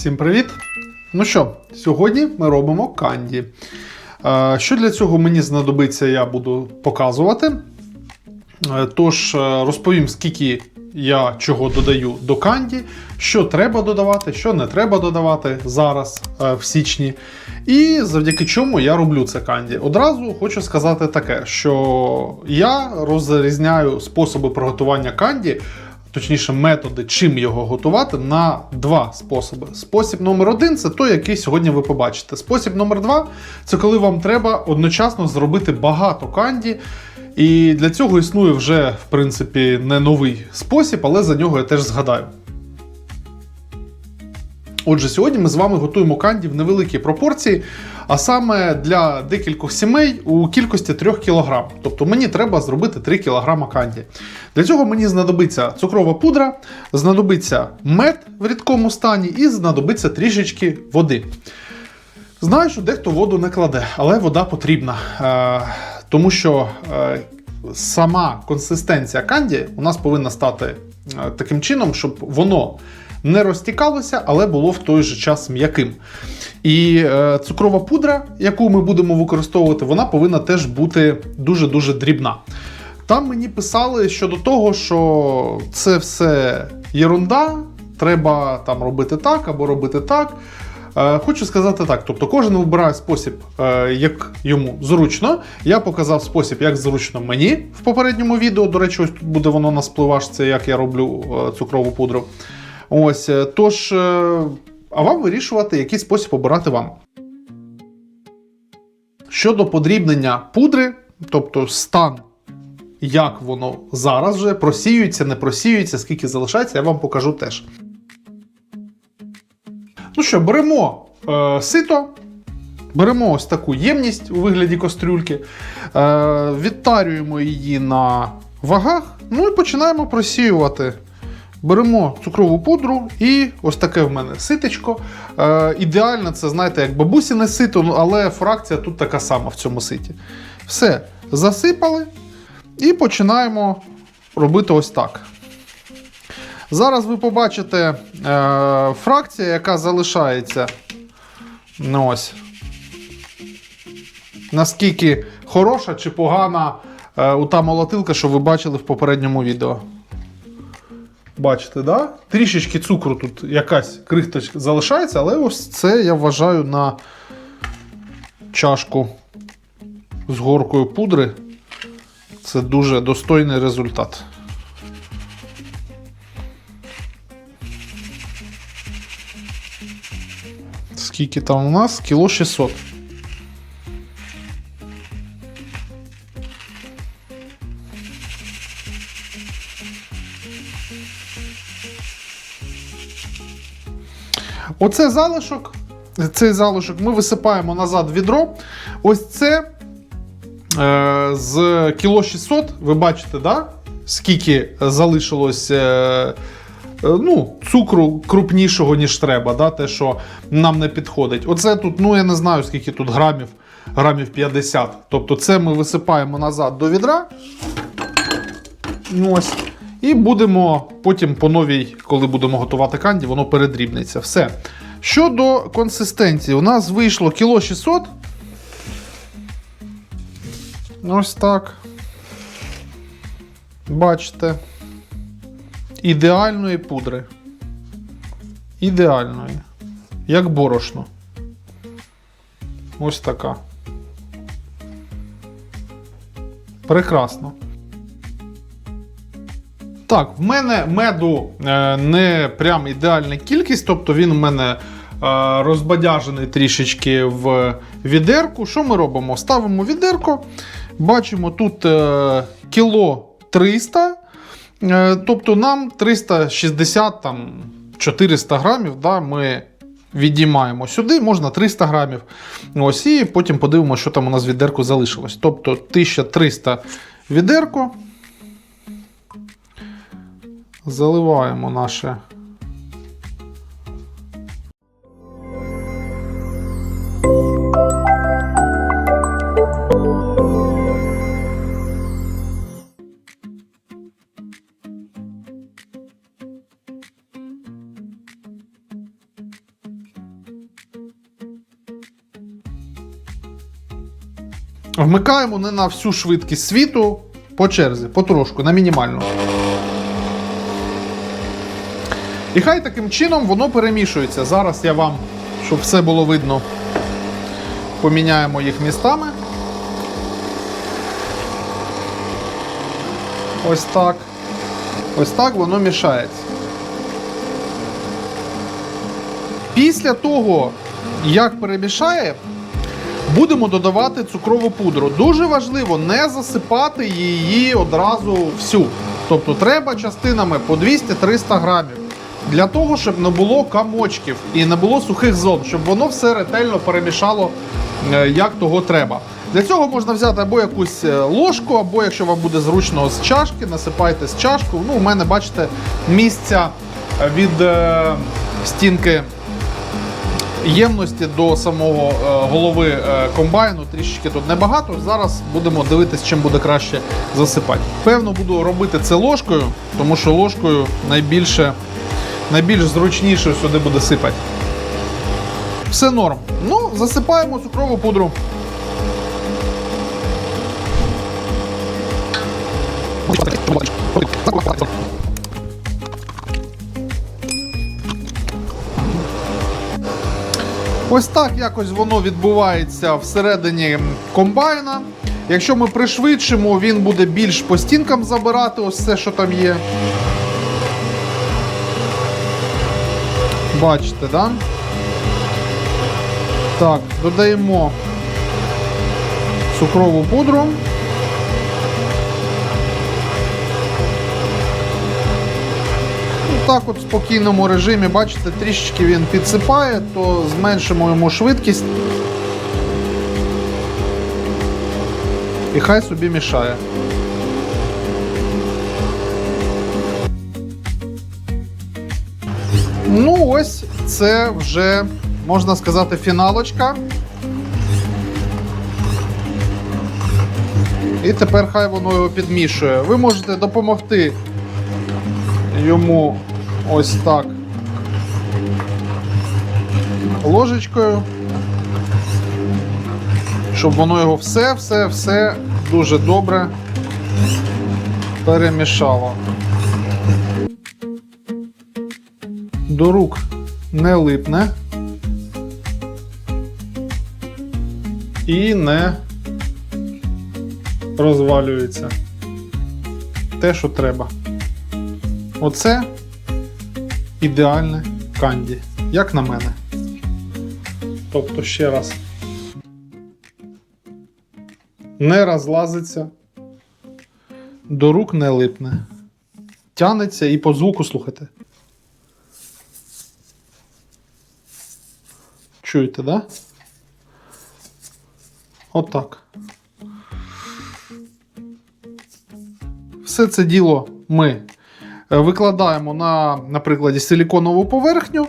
Всім привіт! Ну що, сьогодні ми робимо канді. Що для цього мені знадобиться, я буду показувати. Тож, розповім, скільки я чого додаю до канді, що треба додавати, що не треба додавати зараз в січні. І завдяки чому я роблю це канді. Одразу хочу сказати таке, що я розрізняю способи приготування канді. Точніше, методи, чим його готувати, на два способи. Спосіб номер один це той, який сьогодні ви побачите. Спосіб номер два це коли вам треба одночасно зробити багато канді. І для цього існує вже, в принципі, не новий спосіб, але за нього я теж згадаю. Отже, сьогодні ми з вами готуємо канді в невеликій пропорції, а саме для декількох сімей у кількості 3 кг. Тобто мені треба зробити 3 кг канді. Для цього мені знадобиться цукрова пудра, знадобиться мед в рідкому стані і знадобиться трішечки води. Знаю, що дехто воду не кладе, але вода потрібна. Е, тому що е, сама консистенція канді у нас повинна стати е, таким чином, щоб воно не розтікалося, але було в той же час м'яким. І е, цукрова пудра, яку ми будемо використовувати, вона повинна теж бути дуже-дуже дрібна. Там мені писали щодо того, що це все єрунда, треба там робити так або робити так. Е, Хочу сказати так: тобто кожен вибирає спосіб, е, як йому зручно. Я показав спосіб, як зручно мені в попередньому відео. До речі, ось тут буде воно на спливашці, як я роблю е, цукрову пудру. Ось, е, тож, е, а вам вирішувати, який спосіб обирати вам. Щодо подрібнення пудри, тобто стан, як воно зараз вже просіюється, не просіюється, скільки залишається, я вам покажу теж. Ну що, беремо е, сито, беремо ось таку ємність у вигляді кастрюльки, е, відтарюємо її на вагах, ну і починаємо просіювати. Беремо цукрову пудру і ось таке в мене ситечко. Е, ідеально, це, знаєте, як бабусіне сито, ну, але фракція тут така сама в цьому ситі. Все, засипали і починаємо робити ось так. Зараз ви побачите е, фракція, яка залишається. Ну, ось. Наскільки хороша чи погана е, та молотилка, що ви бачили в попередньому відео. Бачите, да? Трішечки цукру тут якась крихточка залишається, але ось це я вважаю на чашку з горкою пудри. Це дуже достойний результат. Скільки там у нас? Кіло 600. Оце залишок. Цей залишок ми висипаємо назад в відро. Ось це е, з кіло 600, ви бачите, да? скільки залишилось. Е, Е, ну, цукру крупнішого, ніж треба, да, те, що нам не підходить. Оце тут, ну я не знаю, скільки тут грамів, грамів 50. Тобто це ми висипаємо назад до відра. Ну, Ось. І будемо потім по новій, коли будемо готувати канді, воно передрібниться. Все. Щодо консистенції, у нас вийшло кіло 600. Ось так. Бачите ідеальної пудри. Ідеальної. Як борошно. Ось така. Прекрасно. Так, в мене меду е, не прям ідеальна кількість, тобто він в мене е, розбадяжений трішечки в відерку. Що ми робимо? Ставимо відерко, бачимо тут е, кіло 300 Е, тобто нам 360 там, 400 грамів да, ми відіймаємо сюди, можна 300 грамів. Ось, І потім подивимося, що там у нас відерку залишилось. Тобто 1300 відерко заливаємо наше. Вмикаємо не на всю швидкість світу по черзі, потрошку, на мінімальну. І хай таким чином воно перемішується. Зараз я вам, щоб все було видно, поміняємо їх містами. Ось так. Ось так воно мішається. Після того, як перемішає, будемо додавати цукрову пудру. Дуже важливо не засипати її одразу всю. Тобто треба частинами по 200-300 грамів. Для того, щоб не було камочків і не було сухих зон, щоб воно все ретельно перемішало, е, як того треба. Для цього можна взяти або якусь е, ложку, або якщо вам буде зручно з чашки, насипайте з чашку. Ну, у мене, бачите, місця від е, стінки ємності до самого е, голови е, комбайну трішечки тут небагато. Зараз будемо дивитися, чим буде краще засипати. Певно, буду робити це ложкою, тому що ложкою найбільше, найбільш зручніше сюди буде сипати. Все норм. Ну, засипаємо цукрову пудру. Ось так якось воно відбувається всередині комбайна. Якщо ми пришвидшимо, він буде більш по стінкам забирати ось все, що там є. Бачите, да? Так, додаємо цукрову пудру. Так от в спокійному режимі, бачите, трішечки він підсипає, то зменшимо йому швидкість. І хай собі мішає. Ну, ось це вже, можна сказати, фіналочка. І тепер хай воно його підмішує. Ви можете допомогти йому ось так ложечкою, щоб воно його все-все-все дуже добре перемішало. До рук не липне і не розвалюється. Те, що треба. Оце ідеальне канді, як на мене. Тобто ще раз. Не розлазиться, до рук не липне. Тянеться і по звуку слухайте. Чуєте, да? Отак. Все це діло ми е, викладаємо на, на прикладі силіконову поверхню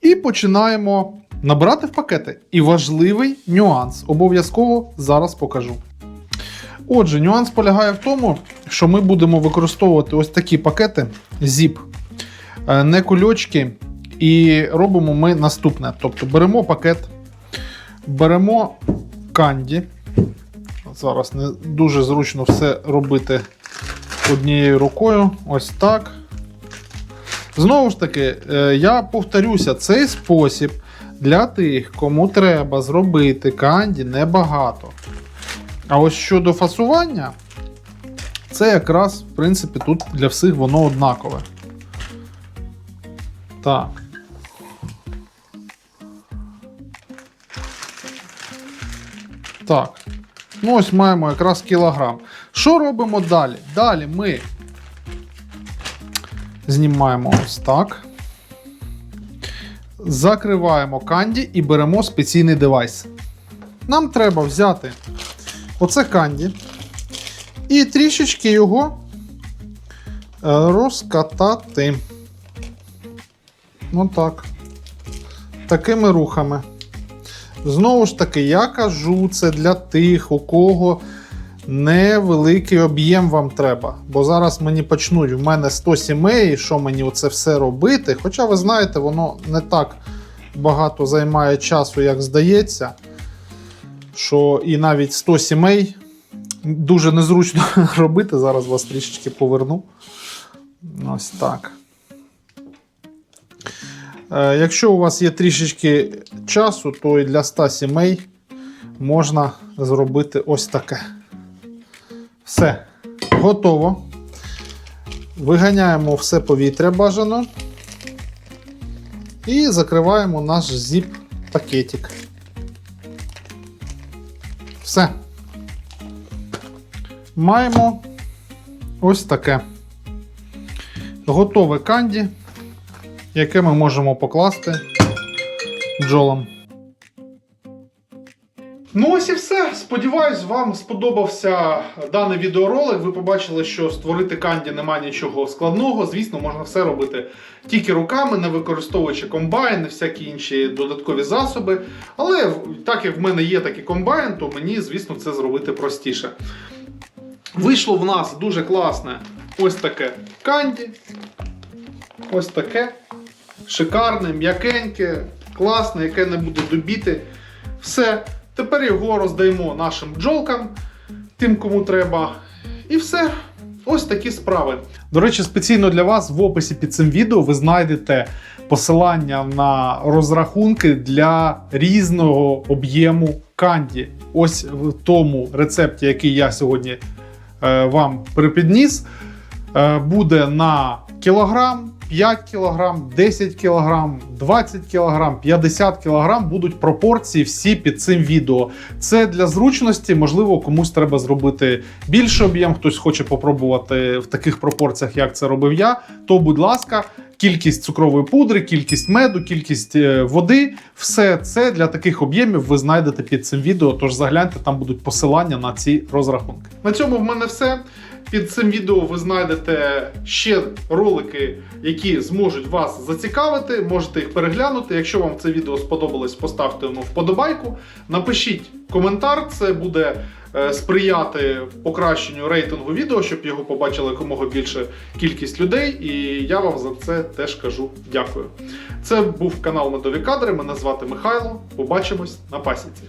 і починаємо набирати в пакети. І важливий нюанс. Обов'язково зараз покажу. Отже, нюанс полягає в тому, що ми будемо використовувати ось такі пакети ZIP, е, не кульочки. І робимо ми наступне. Тобто беремо пакет, беремо канді. Зараз не дуже зручно все робити однією рукою. Ось так. Знову ж таки, е, я повторюся, цей спосіб для тих, кому треба зробити канді небагато. А ось щодо фасування, це якраз, в принципі, тут для всіх воно однакове. Так. Так. Ну, ось маємо якраз кілограм. Що робимо далі? Далі ми знімаємо ось так. Закриваємо канді і беремо спеційний девайс. Нам треба взяти оце канді і трішечки його е, розкатати. Отак. Такими рухами. Знову ж таки, я кажу це для тих, у кого невеликий об'єм вам треба. Бо зараз мені почнуть, в мене 100 сімей, що мені оце все робити. Хоча, ви знаєте, воно не так багато займає часу, як здається. що і навіть 100 сімей дуже незручно робити. Зараз вас трішечки поверну. Ось так. Е, Якщо у вас є трішечки часу, то і для 100 сімей можна зробити ось таке. Все, готово. Виганяємо все повітря бажано. І закриваємо наш зіп-пакетик. Все. Маємо ось таке. Готове канді, яке ми можемо покласти бджолам. Ну ось і все. Сподіваюсь, вам сподобався даний відеоролик. Ви побачили, що створити канді немає нічого складного. Звісно, можна все робити тільки руками, не використовуючи комбайн, всякі інші додаткові засоби. Але так як в мене є такий комбайн, то мені, звісно, це зробити простіше. Вийшло в нас дуже класне ось таке канді. Ось таке. Шикарне, м'якеньке, класне, яке не буде добіти. Все. Тепер його роздаємо нашим бджолкам, тим, кому треба. І все. Ось такі справи. До речі, спеціально для вас в описі під цим відео ви знайдете посилання на розрахунки для різного об'єму канді. Ось в тому рецепті, який я сьогодні е, вам припідніс, е, буде на кілограм, 5 кілограм, 10 кілограм, 20 кілограм, 50 кілограм будуть пропорції всі під цим відео. Це для зручності, можливо, комусь треба зробити більший об'єм, хтось хоче попробувати в таких пропорціях, як це робив я. То, будь ласка, кількість цукрової пудри, кількість меду, кількість е, води все це для таких об'ємів ви знайдете під цим відео. Тож загляньте, там будуть посилання на ці розрахунки. На цьому в мене все. Під цим відео ви знайдете ще ролики, які зможуть вас зацікавити. Можете їх переглянути. Якщо вам це відео сподобалось, поставте йому вподобайку. Напишіть коментар, це буде е, сприяти покращенню рейтингу відео, щоб його побачила якомога більше кількість людей. І я вам за це теж кажу дякую. Це був канал Медові Кадри. Мене звати Михайло. Побачимось на пасіці.